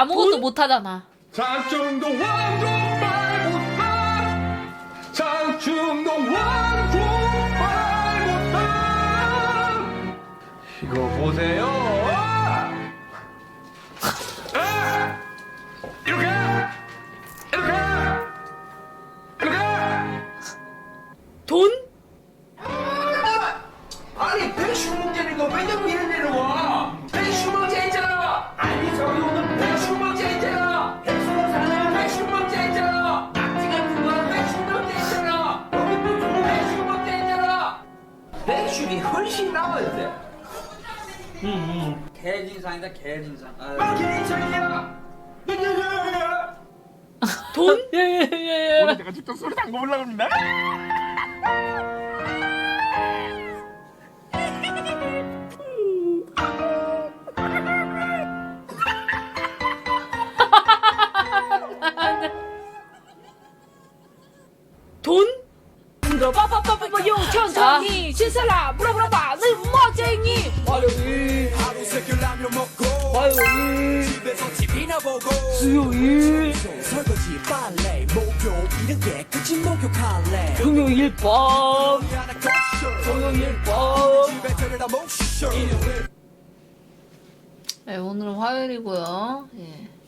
아무것도 못 하잖아. 장충동 왕족발부터 장충동 왕족발부터 이거 보세요. 아! 이렇게! 이렇게! 이렇게! 돈? 아니 백슈 문제는 이거. 왜 자꾸 이런 백슈이 훨씬 나아야 돼. 개진상이다 개진상 아, 막 개인적이야. 돈? 예예예. 오늘 제가 직접 소리 담궈 보려고 합니다 돈? 빠빠빠빠빠 용천천히 신사라 물어보라봐. 늘 멋쟁이. 화요일 새끼라면 먹고. 화요일 집에서 TV나 보고. 수요일 설거지 빨래 목욕 이런 게 끝이 목욕할래. 금요일 밤 하나 고 토요일 밤 집에 데려다 모셔 네, 오늘은 화요일이고요. 예.